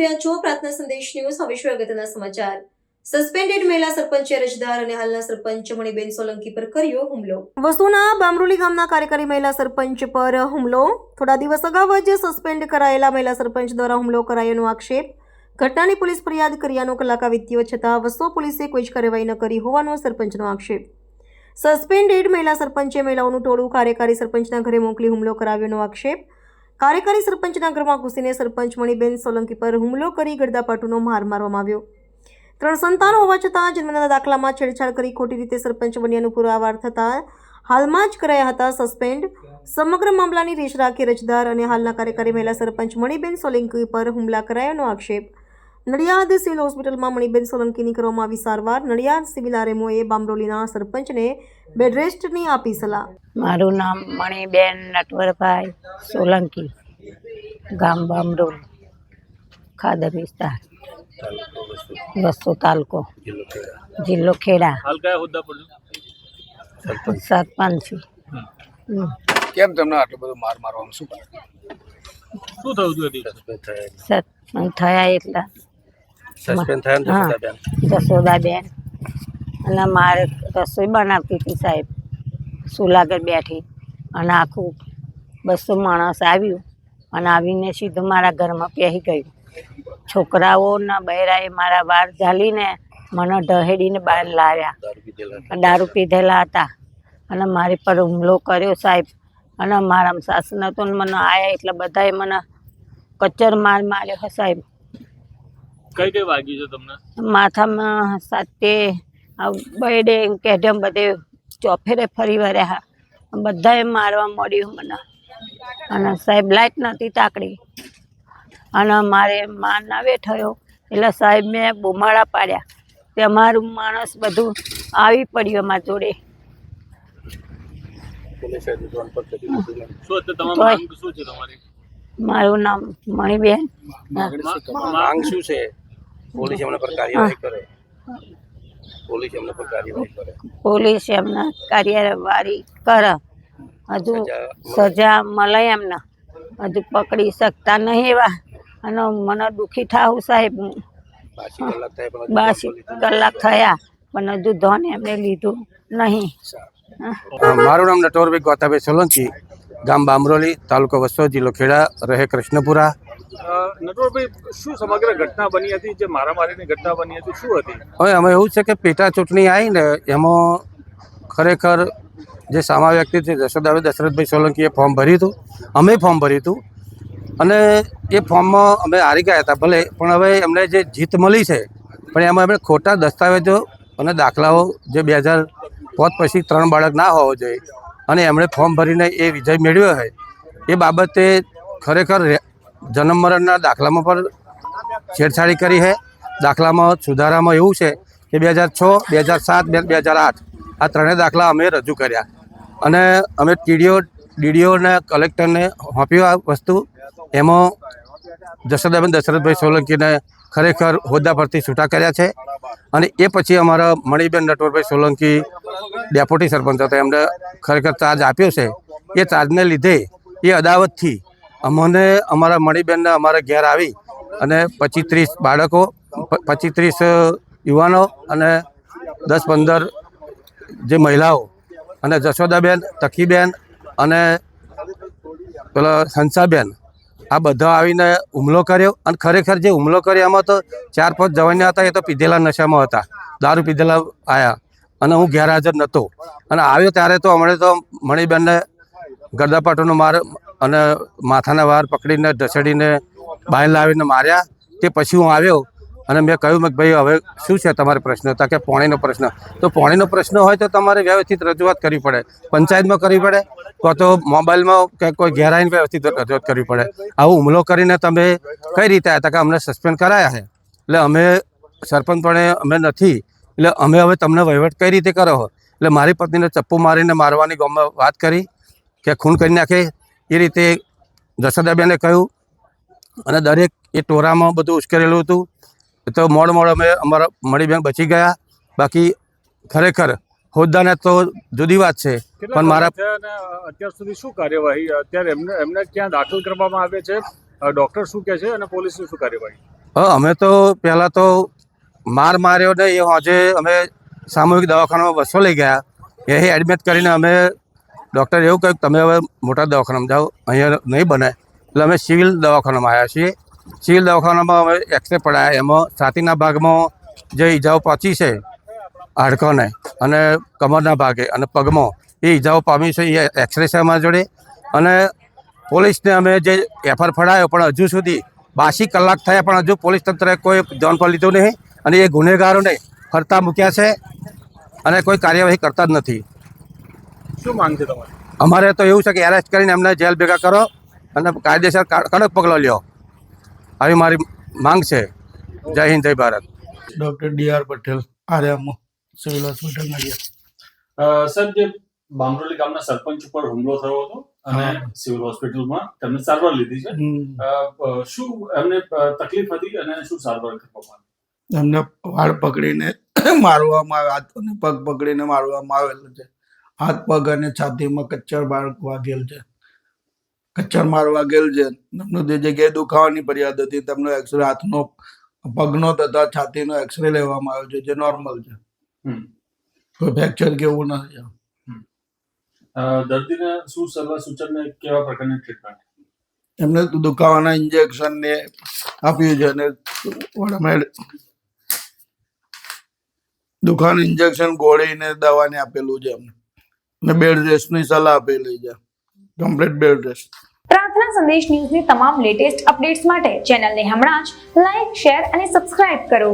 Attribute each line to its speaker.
Speaker 1: રહ્યા છો. પ્રાર્થના સંદેશ ન્યૂઝ. હવે અગત્યના સમાચાર? સસ્પેન્ડેડ મહિલા સરપંચે અરજદાર અને હાલના સરપંચ મણિબેન સોલંકી પર કર્યો હુમલો. વસુના બામરોલી ગામના કાર્યકારી મહિલા સરપંચ પર હુમલો. થોડા દિવસ અગાઉ જ સસ્પેન્ડ કરાયેલા મહિલા સરપંચ દ્વારા હુમલો કરાયોનો આક્ષેપ. ઘટનાની પોલીસ ફરિયાદ કર્યાનો કલાકા વીત્યો છતાં વસો પોલીસે કોઈ જ કાર્યવાહી ન કરી હોવાનો સરપંચનો આક્ષેપ. સસ્પેન્ડેડ મહિલા સરપંચે મહિલાઓનું ટોળું કાર્યકારી સરપંચના ઘરે મોકલી હુમલો કરાવ્યોનો આક્ષેપ. કાર્યકારી સરપંચના ઘરમાં ઘૂસીને સરપંચ મણિબેન સોલંકી પર હુમલો કરી ગડદાપાટુનો માર મારવામાં આવ્યો. ત્રણ સંતાનો હોવા છતાં જન્મના દાખલામાં છેડછાડ કરી ખોટી રીતે સરપંચ બન્યાનું પુરાવાર થતાં હાલમાં જ કરાયા હતા સસ્પેન્ડ. સમગ્ર મામલાની રેશ રાખી રજદાર અને હાલના કાર્યકારી મહિલા સરપંચ મણિબેન સોલંકી પર હુમલા કરાયાનો આક્ષેપ. નડિયાદ સિવિલ હોસ્પિટલમાં મણિબેન સોલંકીની કરવામાં આવી સારવાર. નડિયાદ સિવિલ આરએમઓએ બામરોલીના સરપંચને બેડ રેસ્ટની આપી સલાહ.
Speaker 2: મારું નામ મણિબેન નટવરભાઈ સોલંકી ગામ બામરોલ ખાદર વિસ્તાર વસ્તુ તાલુકો જિલ્લો ખેડા? સરપંચ.
Speaker 3: કેમ તમને આટલો બધો માર મારવામાં શું
Speaker 4: શું થયું હતું
Speaker 2: થયા એટલે.
Speaker 3: સસ્પેન્ડ થયા ને. જશોદાબેન?
Speaker 2: જશોદાબેન. અને મારે રસોઈ બનાવતી હતી સાહેબ. સુલાગર બેઠી. અને આખું બસો માણસ આવ્યું. અને આવીને સીધું મારા ઘરમાં પહેરી ગયું. છોકરાઓના બૈરાએ મારા વાર ઝાલીને મને ઢહેડીને બહાર લાવ્યા.
Speaker 3: દારૂ પીધેલા હતા.
Speaker 2: અને મારી પર હુમલો કર્યો સાહેબ. અને મારા સાસુ નતો મને આવ્યા એટલે બધાએ મને કચ્ચર માર માર્યો સાહેબ.
Speaker 4: કઈ કઈ વાગ્યું છે તમને?
Speaker 2: માથામાં સાથે આ બર્થડે કેઢમ બધે ચોફેરે ફરી વળ્યા બધાએ મારવા મળ્યું મને. અને સાહેબ લાઈટ નહોતી તાકડી. અને મારે માન નાવે થયો એટલે સાહેબ મેં બુમાળા પાડ્યા. તે અમારું માણસ બધું આવી પડ્યું અમારા જોડે. મારું નામ મણીબેન?
Speaker 3: માંગ શું છે? પોલીસ એમના પર કાર્યવાહી કરે. પોલીસ એમના પર કાર્યવાહી કરે.
Speaker 2: પોલીસ એમને કાર્યવાહી કરે. હજુ
Speaker 3: સજા
Speaker 2: મળે. એમને. હજુ પકડી શકતા નહીં એવા. અને મને દુઃખી થાવું સાહેબ. હું
Speaker 3: બાસી કલાક થાય પણ હજુ
Speaker 2: બાસી
Speaker 3: પોલીસ-
Speaker 2: કલાક થયા પણ હજુ ધન એમને લીધું નહીં.
Speaker 3: મારું નામ નટવરભાઈ ગોતાભાઈ સોલંકી ગામ બામરોલી તાલુકો વસ્તો જિલ્લો ખેડા રહે કૃષ્ણપુરા.
Speaker 4: નટવરભાઈ, શું સમગ્ર ઘટના બની હતી? જે મારામારીની ઘટના બની હતી, શું હતી?
Speaker 3: હવે અમે એવું છે કે પેટા ચૂંટણી આવી ને એમાં ખરેખર જે સામા વ્યક્તિ છે જશોદાભાઈ દશરથભાઈ સોલંકીએ ફોર્મ ભર્યું હતું. અમે ફોર્મ ભર્યું હતું. અને એ ફોર્મમાં અમે હારી ગયા હતા, ભલે. પણ હવે એમને જે જીત મળી છે, પણ એમાં એમણે ખોટા દસ્તાવેજો અને દાખલાઓ જે બે હજાર પોત પછી ત્રણ બાળક ના હોવો જોઈએ. અને એમણે ફોર્મ ભરીને એ વિજય મેળવ્યો હોય. એ બાબતે ખરેખર જન્મ મરણના દાખલામાં પણ છેડછાડી કરી છે. દાખલામાં સુધારામાં એવું છે કે બે હજાર છ, બે હજાર સાત, બે બે હજાર આઠ આ ત્રણેય દાખલા અમે રજૂ કર્યા. અને અમે ટીડીઓ ડીડીઓને કલેક્ટરને સોંપ્યું આ વસ્તુ. એમાં જશોદાબેન દશરથભાઈ સોલંકીને ખરેખર હોદ્દા પરથી છૂટા કર્યા છે. અને એ પછી અમારા મણિબેન નટવરભાઈ સોલંકી, ડેપ્યુટી સરપંચ હતા, એમને ખરેખર ચાર્જ આપ્યો છે. એ ચાર્જને લીધે એ અદાવતથી અમને અમારા મણિબેનને અમારા ઘેર આવી અને પચીસ ત્રીસ બાળકો પચીસ ત્રીસ યુવાનો અને દસ પંદર જે મહિલાઓ અને જશોદાબેન, તકીબેન અને પેલા હંસાબેન આ બધા આવીને હુમલો કર્યો અને ખરેખર જે હુમલો કર્યો એમાં તો ચાર પાંચ જવાનિયા હતા, એ તો પીધેલા નશામાં હતા, દારૂ પીધેલા આવ્યા અને હું ગેરહાજર નહોતો અને આવ્યો ત્યારે તો હમણાં તો મણિબેનને ગરદાપાટોનો માર અને માથાના વાર પકડીને ઢસડીને બહાર લાવીને માર્યા. તે પછી હું આવ્યો અને મેં કહ્યું કે ભાઈ, હવે શું છે તમારો પ્રશ્ન? હતા કે પોણીનો પ્રશ્ન. તો પોણીનો પ્રશ્ન હોય તો તમારે વ્યવસ્થિત રજૂઆત કરવી પડે. પંચાયતમાં કરવી પડે તો તો મોબાઈલમાં કે કોઈ ઘેરાઈને વ્યવસ્થિત રજૂઆત કરવી પડે. આવો હુમલો કરીને તમે કઈ રીતે આવ્યા કે અમને સસ્પેન્ડ કરાયા છે. એટલે અમે સરપંચપણે અમે નથી. એટલે અમે હવે તમને વહીવટ કઈ રીતે કરો એટલે મારી પત્નીને ચપ્પુ મારીને મારવાની ગામમાં વાત કરી કે ખૂન કરી નાખે. એ રીતે જશોદાબેને કહ્યું અને દરેક એ ટોરામાં બધું ઉશ્કેરેલું હતું. તો મોડ મોડ અમે અમારા મણિબેન બચી ગયા. બાકી ખરેખર હોદ્દાને તો જુદી વાત છે પણ મારા
Speaker 4: અત્યાર સુધી શું કાર્યવાહી? અત્યારે એમને એમને ક્યાં દાખલ કરવામાં આવે છે? ડૉક્ટર શું કહે છે અને પોલીસની શું કાર્યવાહી?
Speaker 3: હા અમે તો પહેલાં તો માર માર્યો ને એ આજે અમે સામૂહિક દવાખાનામાં બસો લઈ ગયા. એ એડમિટ કરીને અમે ડૉક્ટરે એવું કહ્યું તમે હવે મોટા દવાખાનામાં જાઓ, અહીંયા નહીં બને. એટલે અમે સિવિલ દવાખાનામાં આવ્યા છીએ. સિવિલ દવાખાનામાં અમે એક્સરે પડાયા. એમાં છાતીના ભાગમાં જે ઈજાઓ પહોંચી છે, હાડકોને, અને કમરના ભાગે, અને પગમાં, એ ઈજાઓ પામી છે. એ એક્સરે છે અમારા જોડે. અને પોલીસને અમે જે એફઆર ફડાયો, પણ હજુ સુધી બાસી કલાક થયા, પણ હજુ પોલીસ તંત્રએ કોઈ ધ્યાન પર લીધું નહીં. અને એ ગુનેગારોને ફરતા મૂક્યા છે અને કોઈ કાર્યવાહી કરતા જ નથી.
Speaker 4: શું માંગ છે તમારી?
Speaker 3: અમારે તો એવું છે કે એરેસ્ટ કરીને એમને જેલ ભેગા કરો અને કાયદેસર કડક પગલાં લ્યો. આવી મારી માંગ છે. Jai Hind Jai Bharat.
Speaker 5: Doctor D R Patel આર્યામાં civil hospital Nadiad
Speaker 6: sir જે બામરોલી ગામના સરપંચ ઉપર હુમલો થયો હતો અને સિવિલ હોસ્પિટલમાં તેમને સારવાર લીધી છે. શું એમને તકલીફ હતી અને શું સારવાર કરવામાં
Speaker 5: એમને વાળ પકડીને મારવામાં આવે હાથ પગ પકડીને મારવામાં આવેલું છે. હાથ પગ અને છાતીમાં કચ્છર બાર વાગેલ છે. કચ્છર માર વાગેલ છે. એમનું જે જગ્યાએ દુખાવાની ફરિયાદ હતી તેમનો એક્સરે હાથનો પગનો તથા છાતીનો એક્સરે લેવામાં આવ્યો છે જે નોર્મલ છે. કોઈ ફ્રેક્ચર કે એવું નથી
Speaker 6: દર્દીને શું સલાહ સૂચન ને કેવા પ્રકારની ટ્રીટમેન્ટ
Speaker 5: એમને દુખાવાના ઇન્જેક્શન ને આપ્યું છે અને દુખાવાનું ઇન્જેક્શન ગોળીને દવાને આપેલું છે એમને. અને બેડ રેસ્ટની સલાહ આપેલી છે કમ્પ્લીટ બેડ રેસ્ટ
Speaker 7: પ્રાર્થના સંદેશ ન્યૂઝની તમામ લેટેસ્ટ અપડેટ્સ માટે ચેનલને હમણાં જ લાઈક શેર અને સબસ્ક્રાઇબ કરો.